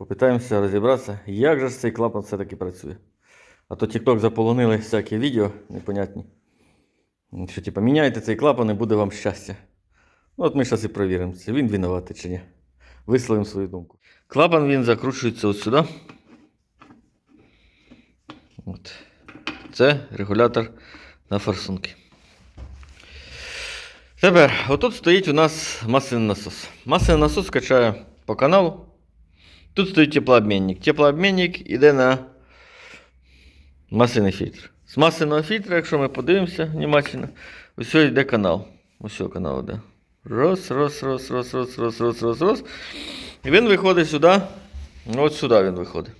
Попитаємося розібратися, як же ж цей клапан все-таки працює. А то TikTok заполонили всякі відео непонятні. Що типу, міняйте цей клапан і буде вам щастя. Ну, от ми зараз і перевіримо, чи він винуватий чи ні. Висловимо свою думку. Клапан він закручується ось сюди. От. Це регулятор на форсунки. Тепер, отут стоїть у нас масляний насос. Масляний насос качає по каналу. Тут стоїть теплообмінник. Теплообмінник йде на масляний фільтр. З масляного фільтра, якщо ми подивимося внимательно, ось йде канал. Ось канал йде. Рос, рос, рос, рос, рос, рос, рос, рос, рос. І він виходить сюди. От сюди він виходить.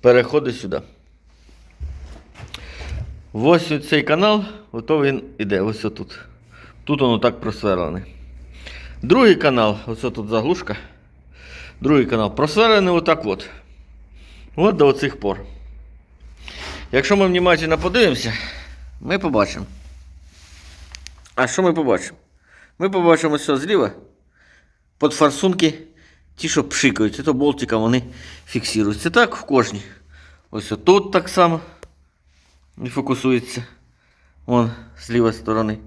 Переходить сюди. Ось цей канал, ото він іде, ось тут. Тут воно так просверлений. Другий канал, ось тут заглушка. Другий канал просверлений отак от. От до оцих пор. Якщо ми внимательно подивимося, ми побачимо. А що ми побачимо? Ми побачимо все зліва. Під форсунки, ті, що пшикають, це болтиком вони фіксуються. Так в кожній. Ось тут так само не фокусується. Вон з лівої сторони.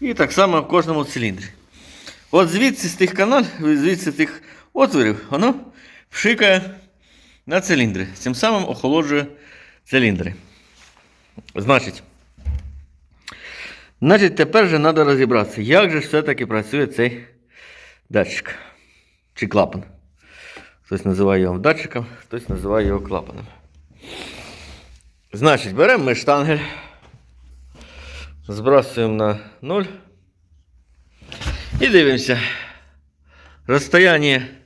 І так само в кожному циліндрі. От звідси з тих каналів, звідси з тих отворів, воно пшикає на циліндри. Цим самим охолоджує циліндри. Значить, значить тепер же треба розібратися, як же все-таки працює цей датчик чи клапан. Хтось називає його датчиком, хтось називає його клапаном. Значить, беремо ми штангель, збрасуємо на 0 і дивимося. Розстояние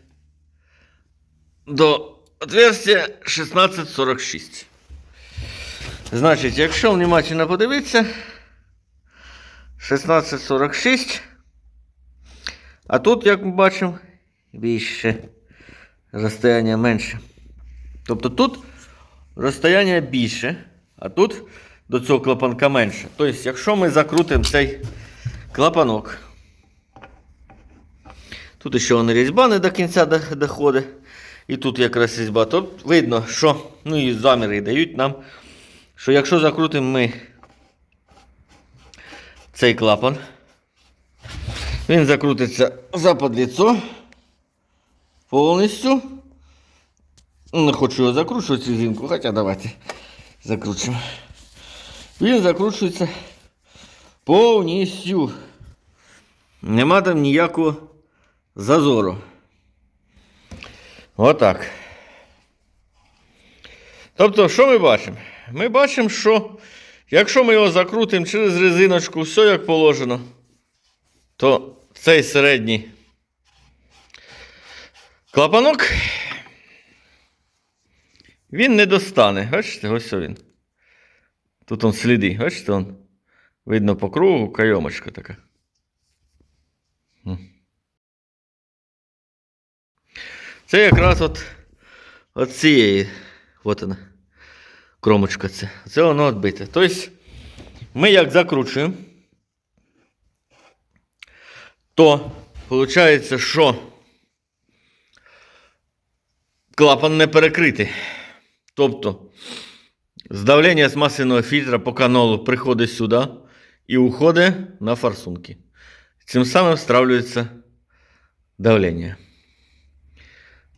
до отверстия 1646. Значить, якщо внимательно подивитися, 1646. А тут, як ми бачимо, більше розстояння менше. Тобто тут розстояння більше, а тут до цього клапанка менше. Тобто, якщо ми закрутимо цей клапанок, тут ще вона різьба не до кінця доходить. І тут якраз різьба. То видно, що ну і заміри дають нам, що якщо закрутимо ми цей клапан, він закрутиться за подліцо повністю. Ну, Не хочу його закручувати цю зінку, хоча давайте закручимо. Він закручується повністю. Нема там ніякого зазору. Отак. Тобто, що ми бачимо? Ми бачимо, що якщо ми його закрутимо через резиночку, все як положено, то цей середній клапанок він не достане. Бачите, ось він. Тут он сліди, бачите, он. видно по кругу кайомочка така. Це якраз от, от цієї, от вона, кромочка це. Це воно відбите. Тобто, ми як закручуємо, то виходить, що клапан не перекритий. Тобто, здавлення з масляного фільтра по каналу приходить сюди і уходить на форсунки. Цим самим стравлюється давлення.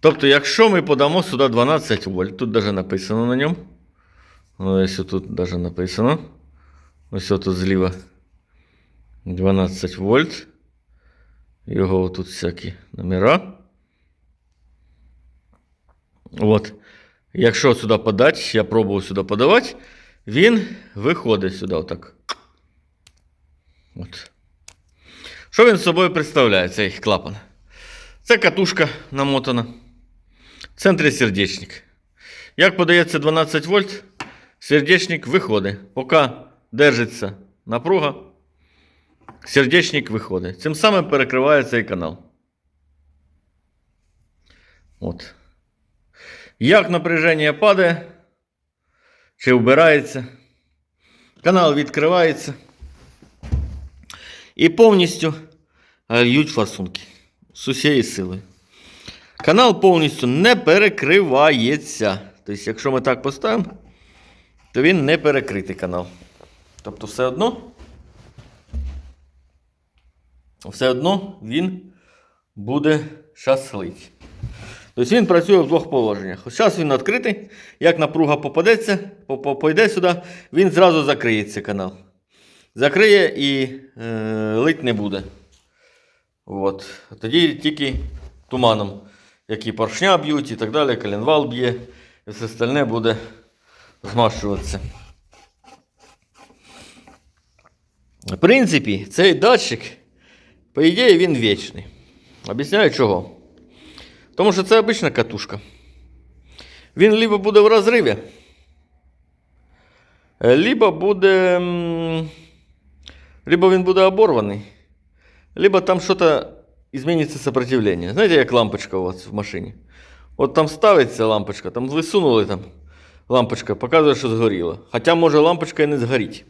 Тобто, якщо ми подамо сюди 12 вольт, тут навіть написано на ньому. Ось тут навіть написано. Ось тут зліва 12 вольт. Його тут всякі номера. От. Якщо сюди подати, я пробував сюди подавати, він виходить сюди отак. От. Що він собою представляє, цей клапан? Це катушка намотана. В центрі сердечник. Як подається 12 вольт, сердечник виходить. Поки держиться напруга, сердечник виходить. Цим самим перекриває цей канал. От. Як напряження падає чи вбирається, канал відкривається і повністю льють форсунки з усією силою. Канал повністю не перекривається. Тобто, якщо ми так поставимо, то він не перекритий канал. Тобто, все одно. Все одно він буде шаслить. Тобто він працює в двох положеннях. Ось зараз він відкритий. Як напруга попадеться, по- по- пойде сюди, він зразу закриє цей канал. Закриє і е, лить не буде. От. Тоді тільки туманом, які поршня б'ють і так далі, коленвал б'є, і все остальне буде змащуватися. В принципі, цей датчик, по ідеї, він вічний. Об'ясняю чого. Тому що це обична катушка. Він либо буде в розриві, либо буде. Либо він буде оборваний, либо там щось зміниться сопротивлення. Знаєте, як лампочка у вас в машині. От там ставиться лампочка, там висунули там лампочка, показує, що згоріло. Хоча може лампочка і не згоріть.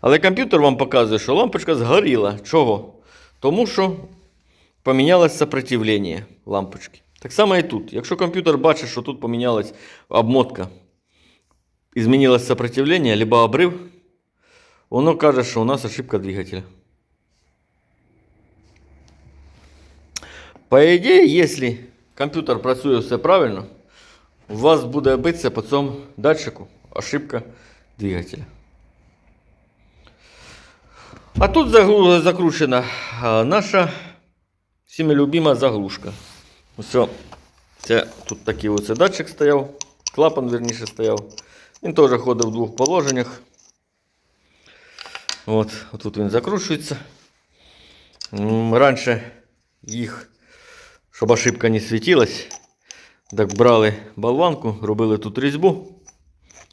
Але комп'ютер вам показує, що лампочка згоріла. Чого? Тому що помінялось сопротивлення лампочки. Так само і тут. Якщо комп'ютер бачить, що тут помінялась обмотка і змінилось сопротивлення, либо обрив, воно каже, що у нас ошибка двигателя. По ідеї, якщо комп'ютер працює все правильно, у вас буде битися по цьому датчику ошибка двигателя. А тут закручена наша всіми любима заглушка. Все. Це тут такий оце датчик стояв, клапан, верніше, стояв. Він теж ходив в двох положеннях. От, тут він закручується. Раніше їх, щоб ошибка не світилась, так брали болванку, робили тут різьбу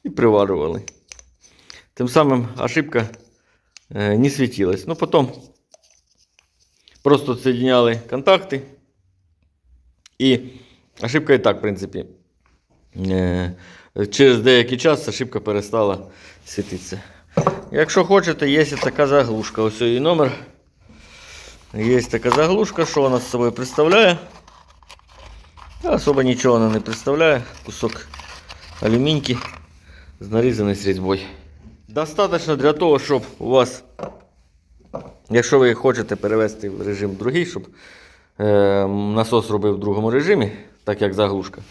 і приварювали. Тим самим ошибка е, не світилась. Ну, потім просто соединяли контакти. І ошибка і так, в принципі, е, через деякий час ошибка перестала світитися. Якщо хочете, є така заглушка. Ось її номер. Є така заглушка, що вона з собою представляє. Та Особо нічого вона не представляє. Кусок алюміньки з нарізаною різьбою. Достаточно для того, щоб у вас, якщо ви хочете перевести в режим другий, щоб е, насос робив в другому режимі, так як заглушка,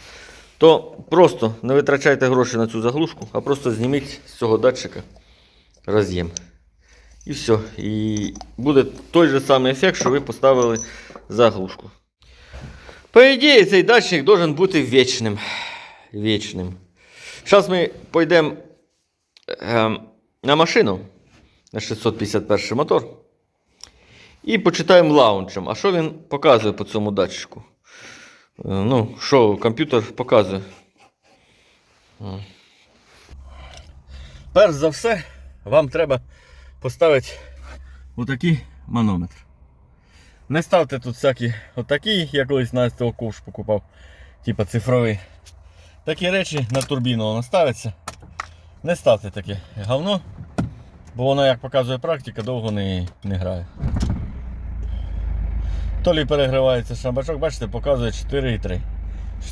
то просто не витрачайте гроші на цю заглушку, а просто зніміть з цього датчика роз'єм. І все. І буде той же самий ефект, що ви поставили заглушку. По ідеї, цей датчик должен бути вічним. Вічним. Зараз ми пойдемо ем, на машину на 651 мотор. І почитаємо лаунчем. А що він показує по цьому датчику? Е, Ну, що комп'ютер показує. Перш за все, вам треба поставити отакий манометр. Не ставте тут всякі отакі, я колись на цього ковш покупав, типа цифровий. Такі речі на турбіну воно ставиться. Не ставте таке говно, бо воно, як показує практика, довго не, не грає. То лі перегрівається шамбачок, бачите, показує 4,3.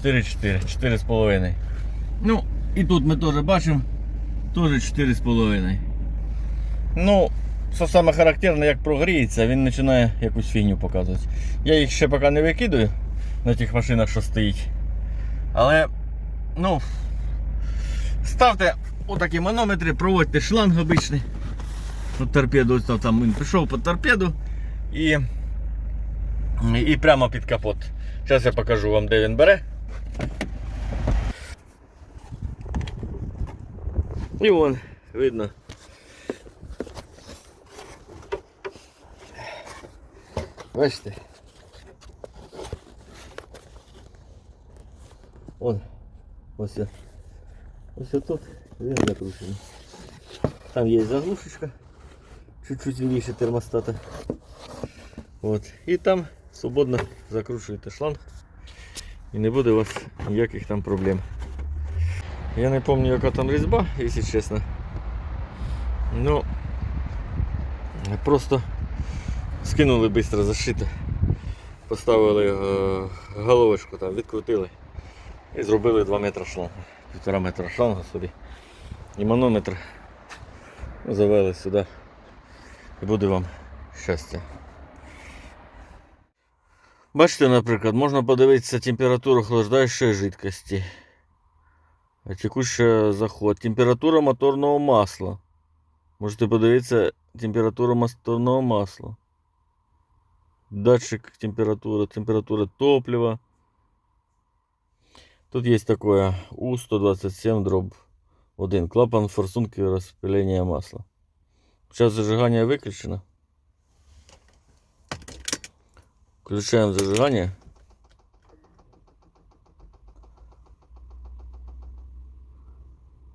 4,4, 4,5. Ну, і тут ми теж бачимо, теж 4,5. Ну, що саме характерне, як прогріється, він починає якусь фігню показувати. Я їх ще поки не викидаю на тих машинах, що стоїть. Але, ну, ставте отакі манометри, проводьте шланг обичний. От торпеду, ось там він пішов під торпеду і, і прямо під капот. Зараз я покажу вам, де він бере. І вон, видно. Бачите? Вон. Ось. я. Ось тут він закручений. Там є заглушечка. Чуть-чуть більше термостата. От. І там свободно закручуєте шланг. І не буде у вас ніяких там проблем. Я не пам'ятаю, яка там різьба, якщо чесно. Ну просто скинули швидко зашито. Поставили е, головочку там, відкрутили і зробили 2 метри шлангу. Півтора метра шлангу собі. І манометр завели сюди. І буде вам щастя. Бачите, наприклад, можна подивитися температуру охлаждаючої жидкості. Текущий заход. Температура моторного масла. Можете подивитися температуру моторного масла Датчик температуры, температура топлива. Тут есть такое У-127 дробь 1. Клапан форсунки распыления масла. Сейчас зажигание выключено. Включаем зажигание.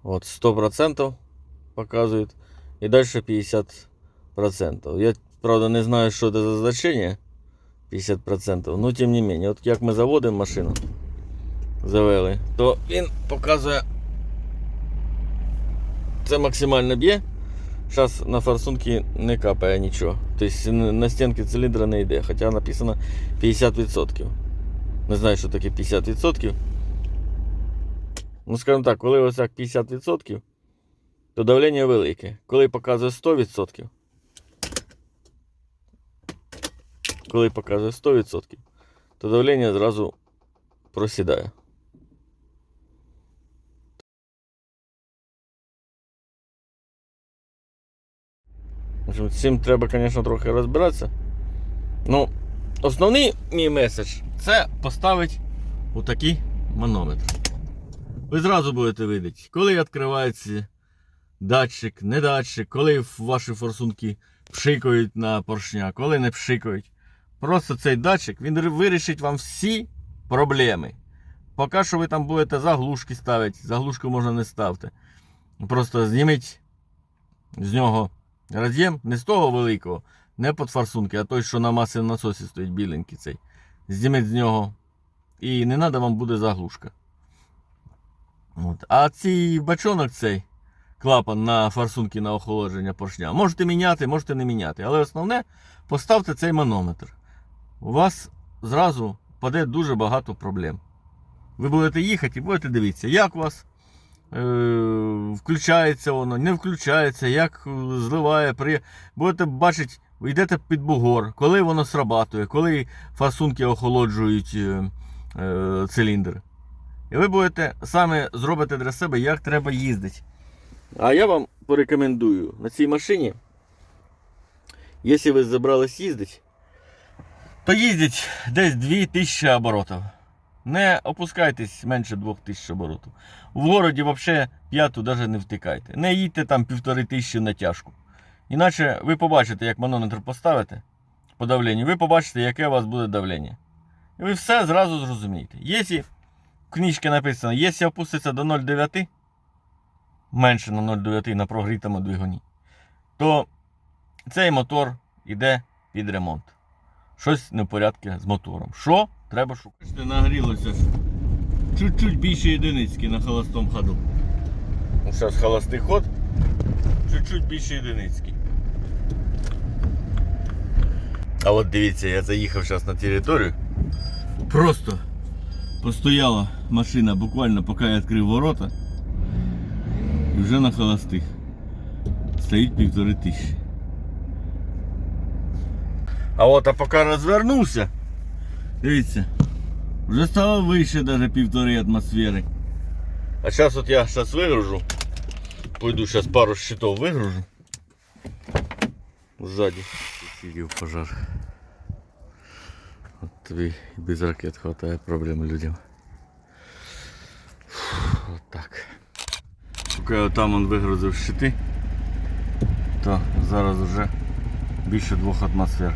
Вот 100% показывает. И дальше 50%. Я, правда, не знаю, что это за значение. 50%. Но тем не менее, от як ми заводимо машину, завели, то він показує. Це максимально б'є. Зараз на форсунки не капає нічого. Тобто на стінки циліндра не йде, хоча написано 50%. Не знаю, що таке 50%. Ну, скажімо так, коли ось так 50%, то давлення велике. Коли показує 100%, коли показує 100%, то давлення зразу просідає. Цим треба, звісно, трохи розбиратися. Ну, основний мій меседж це поставити отакий манометр. Ви зразу будете видіти, коли відкривається датчик, не датчик, коли ваші форсунки пшикають на поршня, коли не пшикають. Просто цей датчик він вирішить вам всі проблеми. Поки що ви там будете заглушки ставити, заглушку можна не ставити. Просто зніміть з нього роз'єм не з того великого, не під форсунки, а той, що на масі насосі стоїть біленький цей. Зніміть з нього. І не треба вам буде заглушка. От. А цей бачонок цей клапан на форсунки на охолодження поршня. Можете міняти, можете не міняти. Але основне поставте цей манометр. У вас зразу паде дуже багато проблем. Ви будете їхати і будете дивитися, як у вас е, включається воно, не включається, як зливає. При... Будете бачити, йдете під бугор, коли воно срабатує, коли форсунки охолоджують е, е, циліндр. І ви будете саме зробите для себе, як треба їздити. А я вам порекомендую на цій машині, якщо ви забрались їздити, то їздіть десь 2000 оборотів. Не опускайтесь менше 2000 оборотів. В городі взагалі п'яту навіть не втикайте. Не їдьте там півтори тисячі на тяжку. Іначе ви побачите, як манометр поставите по давленню, ви побачите, яке у вас буде давлення. І ви все зразу зрозумієте. Якщо в книжці написано, якщо опуститься до 0,9, менше на 0,9 на прогрітому двигуні, то цей мотор йде під ремонт. Щось не в порядку з мотором. Що треба шукати? Нагрілося. Чуть-чуть більше єдиницьки на холостому ходу. Зараз холостий ход. Чуть-чуть більше єдиницьки. А от дивіться, я заїхав зараз на територію. Просто постояла машина буквально поки я відкрив ворота. І вже на холостих. Стоїть півтори тисячі. А от а поки розвернувся, дивіться, вже стало вище навіть півтори атмосфери. А зараз от я зараз вигружу. Пойду зараз пару щитов вигружу. Ззаді. Сидів пожар. От тобі і без ракет хватає проблем людям. Фух, От так. Поки там он вигрузив щити, то зараз вже більше двох атмосфер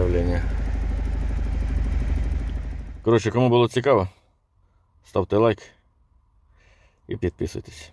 Давлення. Коротше, кому було цікаво, ставте лайк і підписуйтесь.